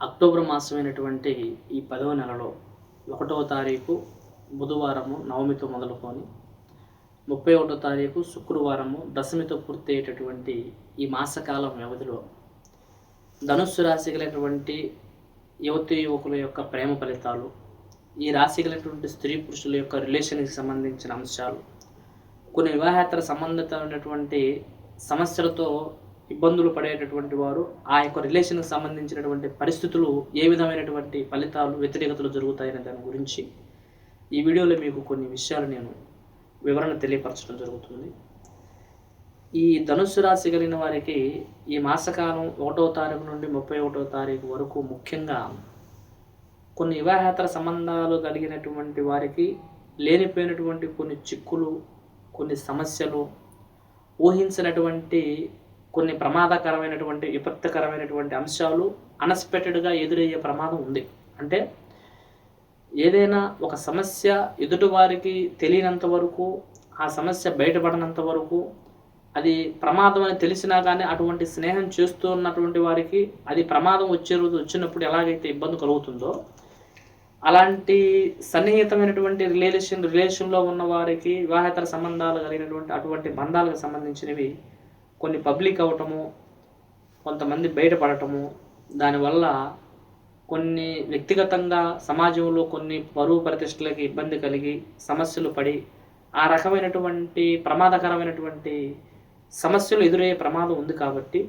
October మాసమైనటువంటి ఈ పదవ నెలలో ఒకటవ తారీఖు బుధవారము నవమితో మొదలుకొని ముప్పై ఒకటో తారీఖు శుక్రవారము దశమితో పూర్తయ్యేటటువంటి ఈ మాసకాలం వ్యవధిలో ధనుస్సు రాశి కలిగినటువంటి యువతి యువకుల యొక్క ప్రేమ ఫలితాలు ఈ రాశి కలిగినటువంటి స్త్రీ పురుషుల యొక్క రిలేషన్కి సంబంధించిన అంశాలు కొన్ని వివాహేతర సంబంధితమైనటువంటి సమస్యలతో ఇబ్బందులు పడేటటువంటి వారు ఆ యొక్క రిలేషన్కి సంబంధించినటువంటి పరిస్థితులు ఏ విధమైనటువంటి ఫలితాలు వ్యతిరేకతలు జరుగుతాయనే దాని గురించి ఈ వీడియోలో మీకు కొన్ని విషయాలు నేను వివరణ తెలియపరచడం జరుగుతుంది. ఈ ధనుస్సు రాశి కలిగిన వారికి ఈ మాసకాలం ఒకటో తారీఖు నుండి ముప్పై ఒకటో తారీఖు వరకు ముఖ్యంగా కొన్ని వివాహేతర సంబంధాలు కలిగినటువంటి వారికి లేనిపోయినటువంటి కొన్ని చిక్కులు కొన్ని సమస్యలు ఊహించినటువంటి కొన్ని ప్రమాదకరమైనటువంటి విపత్తికరమైనటువంటి అంశాలు అన్ఎక్స్పెక్టెడ్గా ఎదురయ్యే ప్రమాదం ఉంది. అంటే ఏదైనా ఒక సమస్య ఎదుటివారికి తెలియనంత వరకు ఆ సమస్య బయటపడనంత వరకు అది ప్రమాదం అని తెలిసినా కానీ అటువంటి స్నేహం చేస్తూ ఉన్నటువంటి వారికి అది ప్రమాదం వచ్చే రోజు వచ్చినప్పుడు ఎలాగైతే ఇబ్బంది కలుగుతుందో అలాంటి సన్నిహితమైనటువంటి రిలేషన్ రిలేషన్లో ఉన్న వారికి వివాహేతర సంబంధాలు కలిగినటువంటి అటువంటి బంధాలకు సంబంధించినవి కొన్ని పబ్లిక్ అవటము కొంతమంది బయటపడటము దానివల్ల కొన్ని వ్యక్తిగతంగా సమాజంలో కొన్ని పరువు ప్రతిష్టలకి ఇబ్బంది కలిగి సమస్యలు పడి ఆ రకమైనటువంటి ప్రమాదకరమైనటువంటి సమస్యలు ఎదురయ్యే ప్రమాదం ఉంది కాబట్టి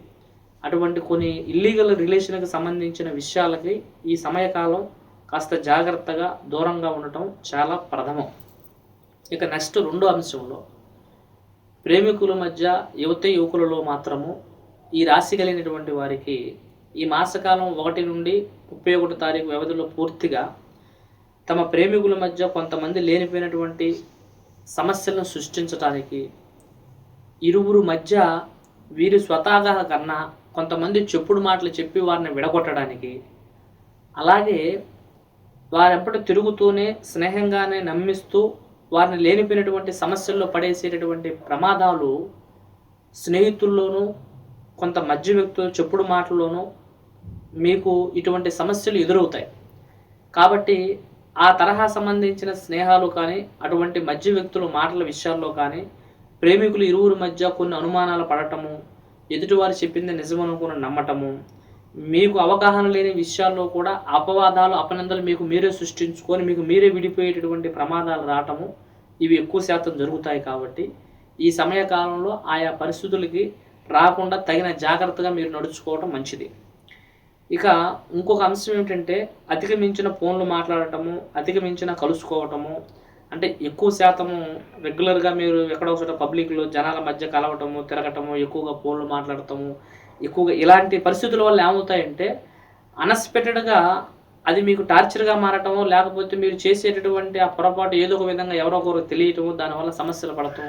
అటువంటి కొన్ని ఇల్లీగల్ రిలేషన్కి సంబంధించిన విషయాలకి ఈ సమయకాలం కాస్త జాగ్రత్తగా దూరంగా ఉండటం చాలా ప్రథమం. ఇక నెక్స్ట్ రెండో అంశంలో ప్రేమికుల మధ్య యువత యువకులలో మాత్రము ఈ రాశి కలిగినటువంటి వారికి ఈ మాసకాలం ఒకటి నుండి ముప్పై ఒకటి తారీఖు వ్యవధిలో పూర్తిగా తమ ప్రేమికుల మధ్య కొంతమంది లేనిపోయినటువంటి సమస్యలను సృష్టించడానికి ఇరువురు మధ్య వీరి స్వతహాగా కన్నా కొంతమంది చెప్పుడు మాటలు చెప్పి వారిని విడగొట్టడానికి అలాగే వారెప్పటి తిరుగుతూనే స్నేహంగానే నమ్మిస్తూ వారిని లేనిపోయినటువంటి సమస్యల్లో పడేసేటటువంటి ప్రమాదాలు స్నేహితుల్లోనూ కొంత మధ్య వ్యక్తులు చెప్పుడు మాటల్లోనూ మీకు ఇటువంటి సమస్యలు ఎదురవుతాయి. కాబట్టి ఆ తరహా సంబంధించిన స్నేహాలు కానీ అటువంటి మధ్య వ్యక్తుల మాటల విషయాల్లో కానీ ప్రేమికులు ఇరువురి మధ్య కొన్ని అనుమానాలు పడటము ఎదుటివారు చెప్పింది నిజమనుకుని నమ్మటము మీకు అవగాహన లేని విషయాల్లో కూడా అపవాదాలు అపనందలు మీకు మీరే సృష్టించుకొని మీకు మీరే విడిపోయేటటువంటి ప్రమాదాలు రావటము ఇవి ఎక్కువ శాతం జరుగుతాయి కాబట్టి ఈ సమయ కాలంలో ఆయా పరిస్థితులకి రాకుండా తగిన జాగ్రత్తగా మీరు నడుచుకోవడం మంచిది. ఇక ఇంకొక అంశం ఏమిటంటే అధిగమించిన ఫోన్లు మాట్లాడటము అధికమించిన కలుసుకోవటము అంటే ఎక్కువ శాతము రెగ్యులర్గా మీరు ఎక్కడో ఒకచోట పబ్లిక్లో జనాల మధ్య కలవటము తిరగటము ఎక్కువగా ఫోన్లు మాట్లాడటము ఎక్కువగా ఇలాంటి పరిస్థితుల వల్ల ఏమవుతాయంటే అన్ఎక్స్పెక్టెడ్గా అది మీకు టార్చర్గా మారటము లేకపోతే మీరు చేసేటటువంటి ఆ పొరపాటు ఏదో ఒక విధంగా ఎవరో ఒకరు తెలియటము దానివల్ల సమస్యలు పడటం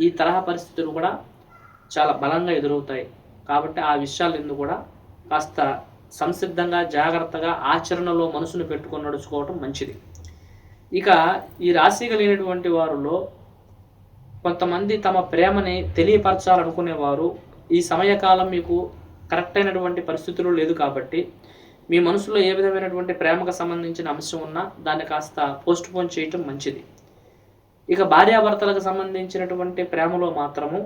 ఈ తరహా పరిస్థితులు కూడా చాలా బలంగా ఎదురవుతాయి. కాబట్టి ఆ విషయాలు ఎందుకు కూడా కాస్త సంసిద్ధంగా జాగ్రత్తగా ఆచరణలో మనసును పెట్టుకొని నడుచుకోవటం మంచిది. ఇక ఈ రాశి కలిగినటువంటి వారిలో కొంతమంది తమ ప్రేమని తెలియపరచాలనుకునేవారు ఈ సమయకాలం మీకు కరెక్ట్ అయినటువంటి పరిస్థితులు లేదు కాబట్టి మీ మనసులో ఏ విధమైనటువంటి ప్రేమకు సంబంధించిన అంశం ఉన్నా దాన్ని కాస్త పోస్ట్ పోన్ చేయటం మంచిది. ఇక భార్యాభర్తలకు సంబంధించినటువంటి ప్రేమలో మాత్రము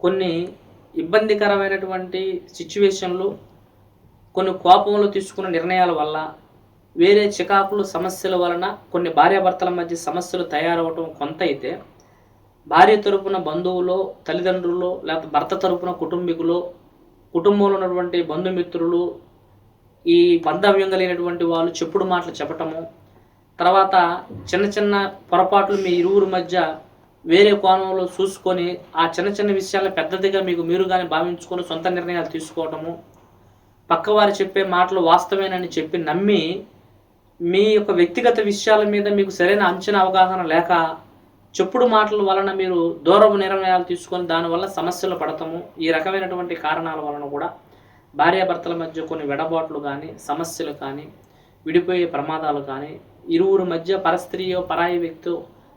కొన్ని ఇబ్బందికరమైనటువంటి సిచ్యువేషన్లు కొన్ని కోపంలో తీసుకున్న నిర్ణయాల వల్ల వేరే చికాకులు సమస్యల వలన కొన్ని భార్యాభర్తల మధ్య సమస్యలు తయారవటం కొంత అయితే భార్య తరపున బంధువులో తల్లిదండ్రులు లేకపోతే భర్త తరపున కుటుంబీకులు కుటుంబంలో ఉన్నటువంటి బంధుమిత్రులు ఈ బంధవ్యం కలిగినటువంటి వాళ్ళు చెప్పుడు మాటలు చెప్పటము తర్వాత చిన్న చిన్న పొరపాట్లు మీ ఇరువురి మధ్య వేరే కోణంలో చూసుకొని ఆ చిన్న చిన్న విషయాలను పెద్దదిగా మీకు మీరు కానీ భావించుకొని సొంత నిర్ణయాలు తీసుకోవటము పక్కవారు చెప్పే మాటలు వాస్తవేనని చెప్పి నమ్మి మీ యొక్క వ్యక్తిగత విషయాల మీద మీకు సరైన అంచనా అవగాహన లేక చెప్పుడు మాటల వలన మీరు దూరపు నిర్ణయాలు తీసుకొని దానివల్ల సమస్యలు పడతాము. ఈ రకమైనటువంటి కారణాల వలన కూడా భార్యాభర్తల మధ్య కొన్ని వెడబాట్లు కానీ సమస్యలు కానీ విడిపోయే ప్రమాదాలు కానీ ఇరువురు మధ్య పరస్త్రీయో పరాయి వ్యక్తో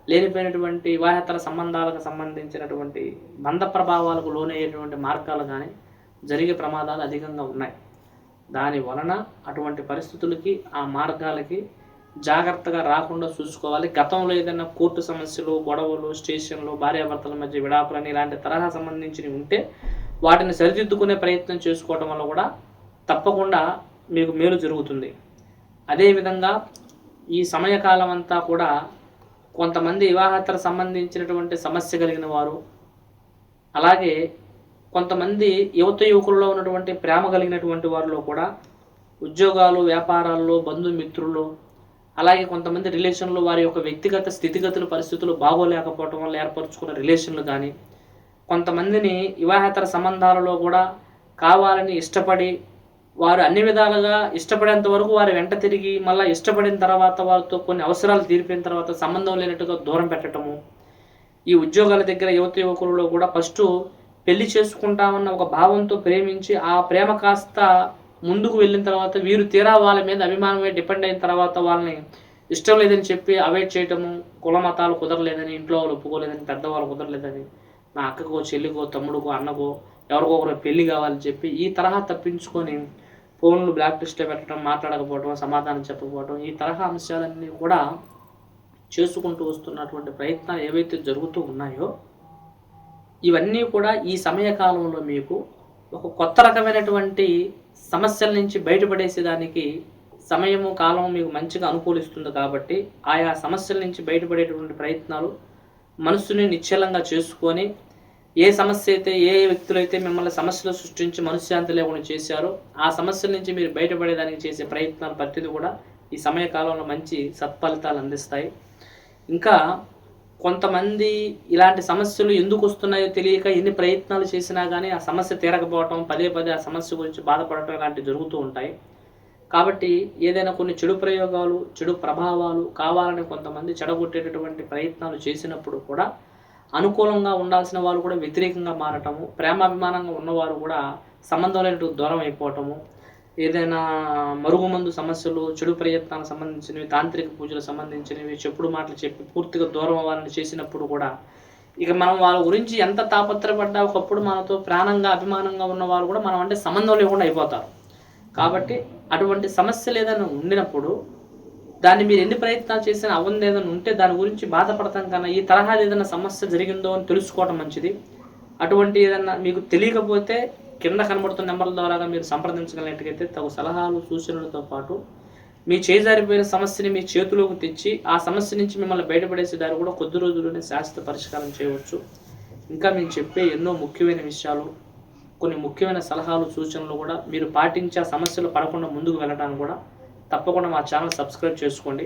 లేనిపోయినటువంటి వివాహేతర సంబంధాలకు సంబంధించినటువంటి బంధ ప్రభావాలకు లోనయ్యేటువంటి మార్గాలు కానీ జరిగే ప్రమాదాలు అధికంగా ఉన్నాయి. దాని వలన అటువంటి పరిస్థితులకి ఆ మార్గాలకి జాగ్రత్తగా రాకుండా చూసుకోవాలి. గతంలో ఏదైనా కోర్టు సమస్యలు గొడవలు స్టేషన్లు భార్యాభర్తల మధ్య విడాకులని ఇలాంటి తరహా సంబంధించినవి ఉంటే వాటిని సరిదిద్దుకునే ప్రయత్నం చేసుకోవడం వల్ల కూడా తప్పకుండా మీకు మేలు జరుగుతుంది. అదేవిధంగా ఈ సమయకాలం అంతా కూడా కొంతమంది వివాహేతర సంబంధించినటువంటి సమస్య కలిగిన వారు అలాగే కొంతమంది యువత యువకుల్లో ఉన్నటువంటి ప్రేమ కలిగినటువంటి వారిలో కూడా ఉద్యోగాలు వ్యాపారాల్లో బంధుమిత్రులు అలాగే కొంతమంది రిలేషన్లు వారి యొక్క వ్యక్తిగత స్థితిగతులు పరిస్థితులు బాగోలేకపోవటం వల్ల ఏర్పరచుకున్న రిలేషన్లు కానీ కొంతమందిని వివాహేతర సంబంధాలలో కూడా కావాలని ఇష్టపడి వారు అన్ని విధాలుగా ఇష్టపడేంత వరకు వారి వెంట తిరిగి మళ్ళీ ఇష్టపడిన తర్వాత వారితో కొన్ని అవసరాలు తీరిపోయిన తర్వాత సంబంధం లేనట్టుగా దూరం పెట్టడము ఈ ఉద్యోగాల దగ్గర యువత యువకులలో కూడా ఫస్ట్ పెళ్ళి చేసుకుంటామన్న ఒక భావంతో ప్రేమించి ఆ ప్రేమ కాస్త ముందుకు వెళ్ళిన తర్వాత వీరు తీరా వాళ్ళ మీద అభిమానమే డిపెండ్ అయిన తర్వాత వాళ్ళని ఇష్టం లేదని చెప్పి అవాయిడ్ చేయటము కుల మతాలు కుదరలేదని ఇంట్లో వాళ్ళు ఒప్పుకోలేదని పెద్దవాళ్ళు కుదరలేదని నా అక్కకో చెల్లికో తమ్ముడుకో అన్నకో ఎవరికో ఒకరు పెళ్ళి కావాలని చెప్పి ఈ తరహా తప్పించుకొని ఫోన్లు బ్లాక్ లిస్ట్లో పెట్టడం మాట్లాడకపోవడం సమాధానం చెప్పకపోవడం ఈ తరహా అంశాలన్నీ కూడా చేసుకుంటూ వస్తున్నటువంటి ప్రయత్నాలు ఏవైతే జరుగుతూ ఉన్నాయో ఇవన్నీ కూడా ఈ సమయకాలంలో మీకు ఒక కొత్త రకమైనటువంటి సమస్యల నుంచి బయటపడేసేదానికి సమయము కాలం మీకు మంచిగా అనుకూలిస్తుంది కాబట్టి ఆయా సమస్యల నుంచి బయటపడేటటువంటి ప్రయత్నాలు మనస్సుని నిశ్చలంగా చేసుకొని ఏ సమస్య అయితే ఏ వ్యక్తులైతే మిమ్మల్ని సమస్యలు సృష్టించి మనశ్శాంతి లేకుండా చేశారో ఆ సమస్యల నుంచి మీరు బయటపడేదానికి చేసే ప్రయత్నాలు ప్రతిదీ కూడా ఈ సమయకాలంలో మంచి సత్ఫలితాలు అందిస్తాయి. ఇంకా కొంతమంది ఇలాంటి సమస్యలు ఎందుకు వస్తున్నాయో తెలియక ఎన్ని ప్రయత్నాలు చేసినా కానీ ఆ సమస్య తీరకపోవటం పదే పదే ఆ సమస్య గురించి బాధపడటం ఇలాంటివి జరుగుతూ ఉంటాయి. కాబట్టి ఏదైనా కొన్ని చెడు ప్రయోగాలు చెడు ప్రభావాలు కావాలని కొంతమంది చెడగొట్టేటటువంటి ప్రయత్నాలు చేసినప్పుడు కూడా అనుకూలంగా ఉండాల్సిన వాళ్ళు కూడా వ్యతిరేకంగా మారటము ప్రేమాభిమానంగా ఉన్నవారు కూడా సంబంధం లేనట్టు దూరం అయిపోవటము ఏదైనా మరుగుమందు సమస్యలు చెడు ప్రయత్నాలకు సంబంధించినవి తాంత్రిక పూజలకు సంబంధించినవి చెప్పుడు మాటలు చెప్పి పూర్తిగా దూరం అవ్వాలని చేసినప్పుడు కూడా ఇక మనం వాళ్ళ గురించి ఎంత తాపత్రపడ్డా ఒకప్పుడు మనతో ప్రాణంగా అభిమానంగా ఉన్న వాళ్ళు కూడా మనం అంటే సంబంధం లేకుండా అయిపోతారు. కాబట్టి అటువంటి సమస్యలు ఏదైనా ఉండినప్పుడు దాన్ని మీరు ఎన్ని ప్రయత్నాలు చేసినా అవ్వంది ఏదైనా ఉంటే దాని గురించి బాధపడతాం కన్నా ఈ తరహా ఏదైనా సమస్య జరిగిందో అని తెలుసుకోవడం మంచిది. అటువంటి ఏదైనా మీకు తెలియకపోతే కింద కనబడుతున్న నెంబర్ల ద్వారా మీరు సంప్రదించగలిగినట్టయితే తగు సలహాలు సూచనలతో పాటు మీ చేజారిపోయిన సమస్యని మీ చేతిలోకి తెచ్చి ఆ సమస్య నుంచి మిమ్మల్ని బయటపడేసే దారి కూడా కొద్ది రోజుల్లోనే శాశ్వత పరిష్కారం చేయవచ్చు. ఇంకా మేము చెప్పే ఎన్నో ముఖ్యమైన విషయాలు కొన్ని ముఖ్యమైన సలహాలు సూచనలు కూడా మీరు పాటించే సమస్యలు పడకుండా ముందుకు వెళ్ళడానికి కూడా తప్పకుండా మా ఛానల్ సబ్స్క్రైబ్ చేసుకోండి.